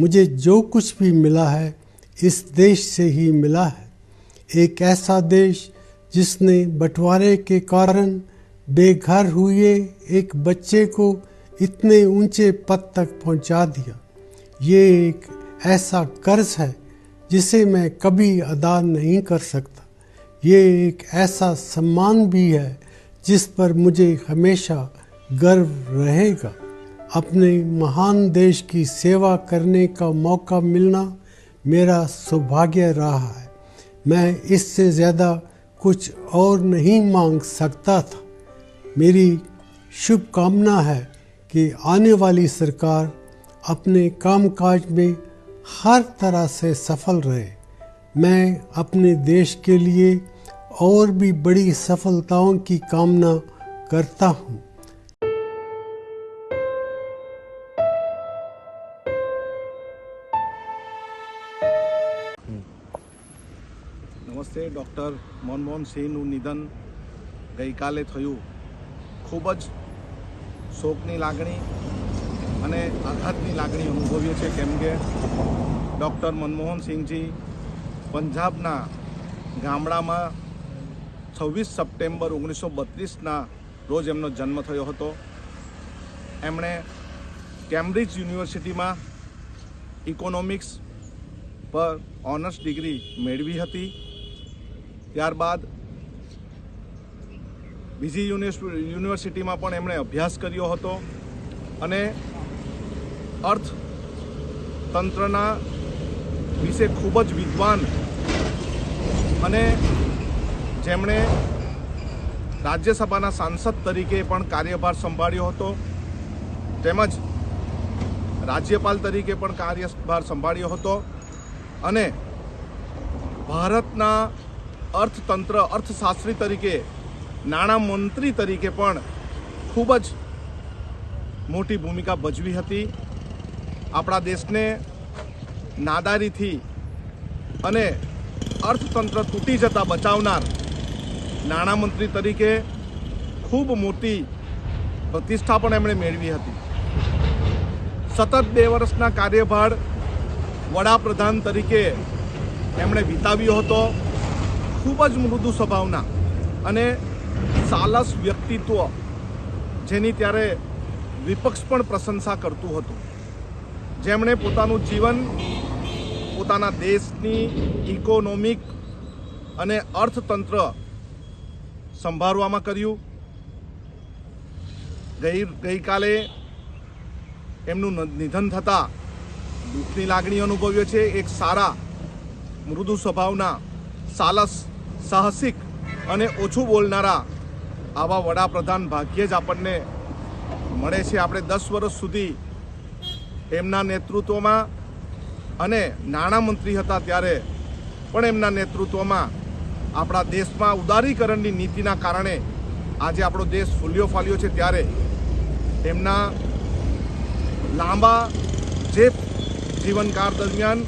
मुझे जो कुछ भी मिला है, इस देश से ही मिला है। एक ऐसा देश जिसने बंटवारे के कारण बेघर हुए एक बच्चे को इतने ऊँचे पद तक पहुँचा दिया। ये एक ऐसा कर्ज है जिसे मैं कभी अदा नहीं कर सकता। ये एक ऐसा सम्मान भी है जिस पर मुझे हमेशा गर्व रहेगा। अपने महान देश की सेवा करने का मौका मिलना मेरा सौभाग्य रहा है। मैं इससे ज़्यादा कुछ और नहीं मांग सकता था। मेरी शुभकामना है कि आने वाली सरकार अपने कामकाज में हर तरह से सफल रहे। मैं अपने देश के लिए और भी बड़ी सफलताओं की कामना करता हूँ। નમસ્તે, ડૉક્ટર મનમોહન સિંહનું નિધન ગઈકાલે થયું. ખૂબ જ શોકની લાગણી અને આઘાતની લાગણી અનુભવીએ છીએ, કેમ કે ડૉક્ટર મનમોહન સિંહજી પંજાબના ગામડામાં છવ્વીસ સપ્ટેમ્બર ઓગણીસો બત્રીસના રોજ એમનો જન્મ થયો હતો. એમણે કેમ્બ્રિજ યુનિવર્સિટીમાં ઇકોનોમિક્સ પર ઓનર્સ ડિગ્રી મેળવી હતી. ત્યારબાદ બીજી યુનિવર્સિટીમાં પણ એમણે અભ્યાસ કર્યો હતો અને અર્થતંત્રના વિશે ખૂબ જ વિદ્વાન અને જેમણે રાજ્યસભાના સાંસદ તરીકે પણ કાર્યભાર સંભાળ્યો હતો. તેમજ રાજ્યપાલ તરીકે પણ કાર્યભાર સંભાળ્યો હતો અને ભારતના અર્થતંત્ર, અર્થશાસ્ત્રી તરીકે, નાણાં મંત્રી તરીકે પણ ખૂબ જ મોટી ભૂમિકા ભજવી હતી. આપણા દેશને નાદારીથી અને અર્થતંત્ર તૂટી જતા બચાવનાર નાણામંત્રી તરીકે ખૂબ મોટી પ્રતિષ્ઠા પણ એમણે મેળવી હતી. સતત બે વર્ષના કાર્યભાર વડાપ્રધાન તરીકે એમણે વિતાવ્યો હતો. ખૂબ જ મૃદુ સ્વભાવના અને સાલસ વ્યક્તિત્વ જેની ત્યારે વિપક્ષ પણ પ્રશંસા કરતું હતું. જેમણે પોતાનું જીવન, પોતાના દેશની ઇકોનોમિક અને અર્થતંત્ર સંભાળવામાં કર્યું. ગઈ, ગઈકાલે એમનું નિધન થતાં દુઃખની લાગણી અનુભવ્યો છે. એક સારા, મૃદુ સ્વભાવના, સાલસ સાહસિક અને ઓછું બોલનારા આવા વડાપ્રધાન ભાગ્યે જ આપણને મળે છે. આપણે દસ વર્ષ સુધી એમના નેતૃત્વમાં અને નાણામંત્રી હતા ત્યારે પણ એમના નેતૃત્વમાં આપણા દેશમાં ઉદારીકરણની નીતિના કારણે આજે આપણો દેશ ફૂલ્યો ફાલ્યો છે. ત્યારે એમના લાંબા જે જીવનકાળ દરમિયાન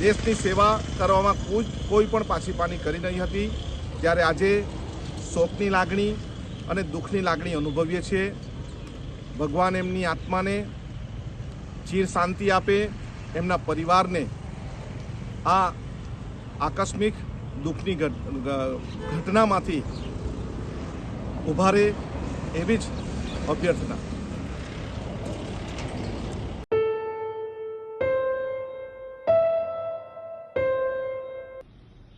દેશની સેવા કરવામાં કોઈ કોઈ પણ પાછીપાની કરી નહીં હતી. ત્યારે આજે શોકની લાગણી અને દુઃખની લાગણી અનુભવીએ છીએ. ભગવાન એમની આત્માને ચીર શાંતિ આપે, એમના પરિવારને આ આકસ્મિક દુઃખની ઘટનામાંથી ઉભારે એવી જ અભ્યર્થના.